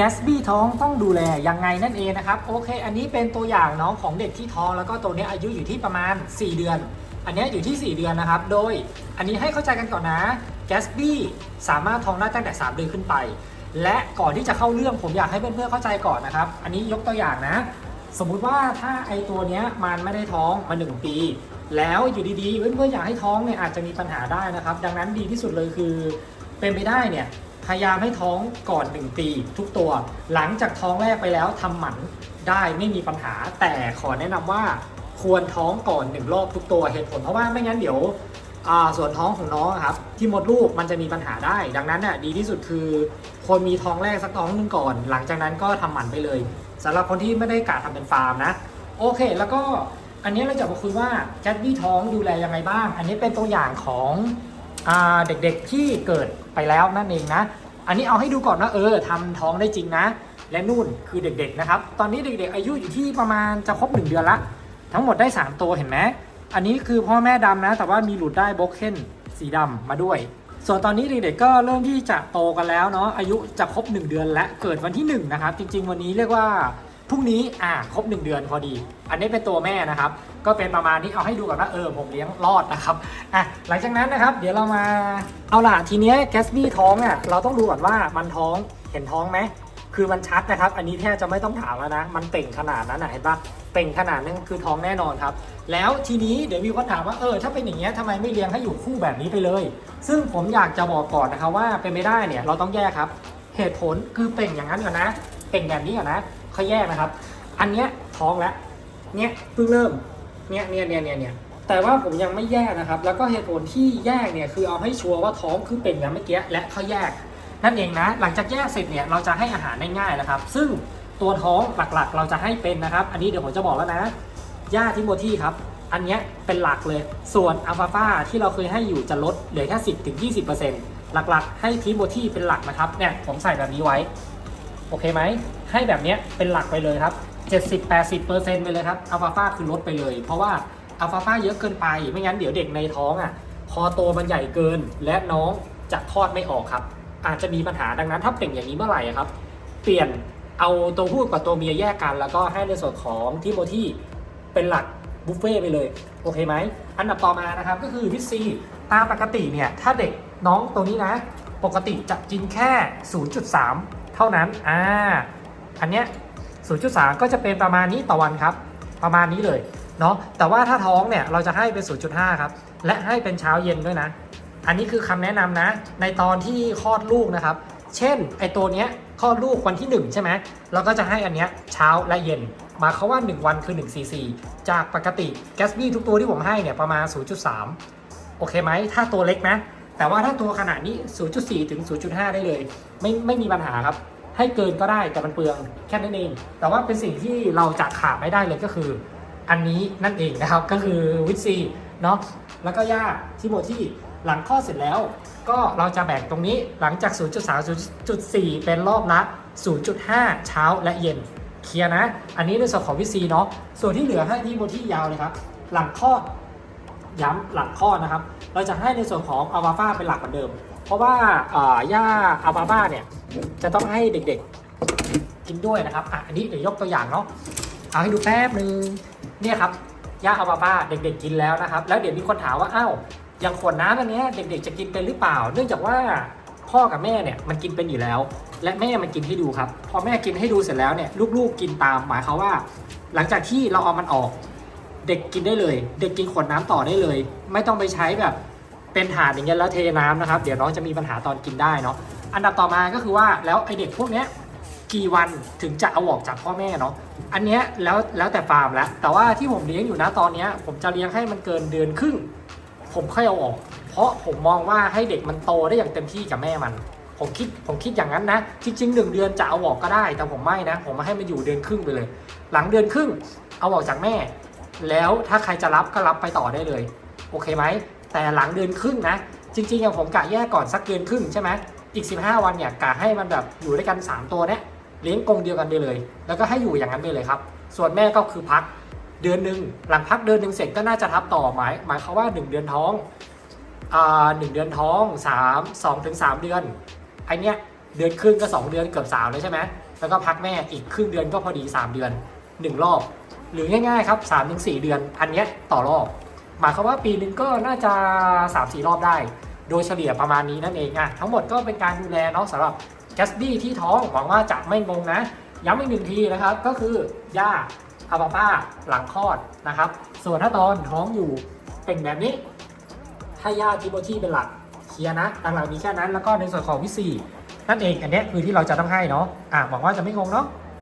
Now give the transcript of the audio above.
แกสบี้ท้องต้องดูแลยังไงนั่นเองนะครับ โอเค อันนี้เป็นตัวอย่างเน้องของเด็กที่ท้องแล้วก็ตัวเนี้ยอายุอยู่ที่ประมาณ 4 เดือน อันเนี้ยอยู่ที่ 4 เดือนนะครับ โดยอันนี้ให้เข้าใจกันก่อนนะแกสบี้สามารถท้องได้ตั้งแต่ 3 เดือนขึ้นไป และก่อนที่จะเข้าเรื่องผมอยากให้เพื่อนๆเข้าใจก่อนนะครับ อันนี้ยกตัวอย่างนะ สมมุติว่าถ้าไอตัวเนี้ยมันไม่ได้ท้องมา 1 ปี แล้วอยู่ดีๆเพื่อนๆอยากให้ท้องเนี่ยอาจจะมีปัญหาได้นะครับ ดังนั้นดีที่สุดเลยคือเป็นไปได้เนี่ย พยายามให้ท้องก่อน 1 ปี ทุกตัว หลังจากท้องแรกไปแล้วทำหมันได้ไม่มีปัญหา แต่ขอแนะนำว่าควรท้องก่อน 1 รอบทุกตัวเหตุผลเพราะว่าไม่งั้นเดี๋ยวส่วนท้องของน้องครับที่มดลูกมันจะมีปัญหาได้ ดังนั้นน่ะดีที่สุดคือควรมีท้องแรกสักท้องนึงก่อน หลังจากนั้นก็ทำหมันไปเลยสำหรับคนที่ไม่ได้กะทำเป็นฟาร์มนะโอเค แล้วก็อันนี้เราจะมาคุยว่าแคทบี้ท้องดูแลยังไงบ้าง อันนี้เป็นตัวอย่างของ เด็กๆที่เกิดไปแล้วนั่นเองนะ อันนี้เอาให้ดูก่อนว่าเออทำท้องได้จริงนะ และนู่นคือเด็กๆนะครับ ตอนนี้เด็กๆอายุอยู่ที่ประมาณจะครบ 1 เดือนละ ทั้งหมดได้ 3 ตัวเห็นไหมอันนี้คือพ่อแม่ดำนะ แต่ว่ามีหลุดได้บล็อกเคนสีดำมาด้วย ส่วนตอนนี้เด็กๆก็เริ่มที่จะโตกันแล้วเนาะอายุจะครบ 1 เดือนและเกิดวันที่1นะครับจริง ๆ วันนี้เรียกว่า พรุ่งนี้อ่าครบ 1 เดือนพอดี อันนี้เป็นตัวแม่นะครับ ก็เป็นประมาณนี้เอาให้ดูก่อนว่าเออผมเลี้ยงรอดนะครับอะหลังจากนั้นนะครับ เดี๋ยวเรามาเอาล่ะทีเนี้แกสบี้ท้องเนี่ยเราต้องดูก่อนว่ามันท้องเห็นท้องไหมคือมันชัดนะครับ อันนี้แทบจะไม่ต้องถามแล้วนะ มันเต่งขนาดนั้นนะเห็นปะเต่งขนาดนั้นคือท้องแน่นอนครับ แล้วทีนี้เดี๋ยวมีคนถามว่าเออถ้าเป็นอย่างเงี้ยทำไมไม่เลี้ยงให้อยู่คู่แบบนี้ไปเลย ซึ่งผมอยากจะบอกก่อนนะครับว่าเป็นไม่ได้เนี่ยเราต้องแยกครับ เหตุผลคือเป่งอย่างนั้นก่อนนะเป่งแบบนี้ก่อนนะ เขาแยกนะครับ อันเนี้ยท้องแล้วเนี่ยเพิ่งเริ่มเนี่ยเนี่ยเนี่ยเนี่ยเนี่ยแต่ว่าผมยังไม่แยกนะครับ แล้วก็เหตุผลที่แยกเนี่ยคือเอาให้ชัวร์ว่าท้องคือเป็นอย่างเมื่อกี้และเขาแยก นั่นเองนะ หลังจากแยกเสร็จเนี่ยเราจะให้อาหารได้ง่ายนะครับ ซึ่งตัวท้องหลักๆ เราจะให้เป็นนะครับ อันนี้เดี๋ยวผมจะบอกแล้วนะหญ้าทิโมธีครับ อันเนี้ยเป็นหลักเลย ส่วนอัลฟาฟาที่เราเคยให้อยู่จะลดเหลือแค่10ถึง20%หลักๆ ให้ทิโมธีเป็นหลักนะครับเนี่ยผมใส่แบบนี้ไว้ โอเคไหม ให้แบบนี้เป็นหลักไปเลยครับ 70-80%ไปเลยครับอัลฟาฟาคือลดไปเลย เพราะว่าอัลฟาฟาเยอะเกินไป ไม่งั้นเดี๋ยวเด็กในท้องอะพอโตมันใหญ่เกิน และน้องจะคลอดไม่ออกครับ อาจจะมีปัญหาดังนั้นถ้าเปล่งอย่างนี้เมื่อไหร่ครับ เปลี่ยนเอาตัวผู้กับตัวเมียแยกกัน แล้วก็ให้ในส่วนของทิโมธีเป็นหลักบุฟเฟ่ไปเลย โอเคไหม อันดับต่อมานะครับก็คือวิตซีตามปกติเนี่ย ถ้าเด็กน้องตัวนี้นะ ปกติจะกินแค่ 0.3 เท่านั้นอ่าอันเนี้ย0.3 ก็จะเป็นประมาณนี้ต่อวันครับ ประมาณนี้เลยเนาะแต่ว่าถ้าท้องเนี่ยเราจะให้เป็น 0.5 ครับ และให้เป็นเช้าเย็นด้วยนะ อันนี้คือคำแนะนำนะ ในตอนที่คลอดลูกนะครับ เช่นไอตัวเนี้ยคลอดลูกวันที่ 1 ใช่ไหมเราก็จะให้อันเนี้ยเช้าและเย็นมายควาว่า 1 วันคือ1 cc จากปกติแกสบี้ทุกตัวที่ผมให้เนี่ยประมาณ 0.3 โอเคไหม ถ้าตัวเล็กนะ แต่ว่าถ้าตัวขนาดนี้ 0.4 ถึง 0.5 ได้เลย ไม่ไม่มีปัญหาครับ ให้เกินก็ได้แต่มันเปลืองแค่นั้นเอง แต่ว่าเป็นสิ่งที่เราจะขาดไม่ได้เลยก็คือ อันนี้นั่นเองนะครับ ก็คือวิตซีเนาะแล้วก็ย่าที่โมที่หลังคลอเสร็จแล้ว ก็เราจะแบ่งตรงนี้หลังจาก 0.3 0.4 เป็นรอบละ 0.5 เช้าและเย็นเคลียร์นะ อันนี้ในส่วนของวิตซีเนาะส่วนที่เหลือให้ที่โมที่ยาวเลยครับ หลังคลอ ย้ำหลังข้อนะครับ เราจะให้ในส่วนของอัลฟาฟาเป็นหลักเหมือนเดิม เพราะว่าย่าอัลฟาฟาเนี่ยจะต้องให้เด็กๆกินด้วยนะครับอะอันนี้เดี๋ยวยกตัวอย่างเนาะเอาให้ดูแป๊บนึงเนี่ยครับย่าอัลฟาฟาเด็กๆกินแล้วนะครับ แล้วเดี๋ยวมีคนถามว่าอ้าวอย่างขวดน้ำอันนี้เด็กๆจะกินเป็นหรือเปล่า เนื่องจากว่าพ่อกับแม่เนี่ยมันกินเป็นอยู่แล้ว และแม่มันกินให้ดูครับ พอแม่กินให้ดูเสร็จแล้วเนี่ยลูกๆกินตามหมายความว่า หลังจากที่เราเอามันออก เด็กกินได้เลย เด็กกินขวดน้ำต่อได้เลย ไม่ต้องไปใช้แบบเป็นถาดอย่างเงี้ยแล้วเทน้ำนะครับ เดี๋ยวน้องจะมีปัญหาตอนกินได้เนาะอันดับต่อมาก็คือว่าแล้วไอเด็กพวกเนี้ยกี่วันถึงจะเอาออกจากพ่อแม่เนาะอันเนี้ยแล้วแล้วแต่ฟาร์มแล้วแต่ว่าที่ผมเลี้ยงอยู่นะตอนเนี้ยผมจะเลี้ยงให้มันเกินเดือนครึ่ง ผมค่อยเอาออก เพราะผมมองว่าให้เด็กมันโตได้อย่างเต็มที่กับแม่มัน ผมคิดผมคิดอย่างนั้นนะจริงๆหนึ่งเดือนจะเอาออกก็ได้ แต่ผมไม่นะ ผมมาให้มันอยู่เดือนครึ่งไปเลย หลังเดือนครึ่งเอาออกจากแม่ แล้วถ้าใครจะรับก็รับไปต่อได้เลย โอเคไหม แต่หลังเดือนครึ่งนะ จริงๆอย่างผมกะแยกก่อนสักเดือนครึ่งใช่ไหมอีก 15 วันเนี่ยกะให้มันแบบอยู่ด้วยกัน 3 ตัวเนี่ยเลี้ยงกรงเดียวกันไปเลย แล้วก็ให้อยู่อย่างนั้นไปเลยครับ ส่วนแม่ก็คือพักเดือนหนึ่งหลังพักเดือนหนึ่งเสร็จก็น่าจะทับต่อหมายหมายความว่า 1 เดือนท้องอ่าหนึ่งเดือนท้อง 3 2ถึง3เดือนไอเนี้ยเดือนครึ่งก็ 2 เดือนเกือบ3เลยใช่ไหมแล้วก็พักแม่อีกครึ่งเดือนก็พอดี 3 เดือน 1 รอบ หรือง่ายๆครับ3-4ถึง4เดือน อันเนี้ยต่อรอบ หมายความว่าปีหนึงก็น่าจะ 3-4 รอบได้ โดยเฉลี่ยประมาณนี้นั่นเองอะทั้งหมดก็เป็นการดูแลเนาะสำหรับแกสบี้ที่ท้องหวังว่าจะไม่งงนะ ย้ำอีกหนึ่งทีนะครับ ก็คือย่าอัลปาป้าหลังคลอดนะครับ ส่วนถ้าตอนท้องอยู่เป็นแบบนี้ ถ้าย่าทิโบทีเป็นหลักเคลียนะหลังๆมีแค่นั้นแล้วก็ในส่วนของวิซีนั่นเองอันนี้คือที่เราจะต้องให้เนาะอะหวังว่าจะไม่งงเนาะ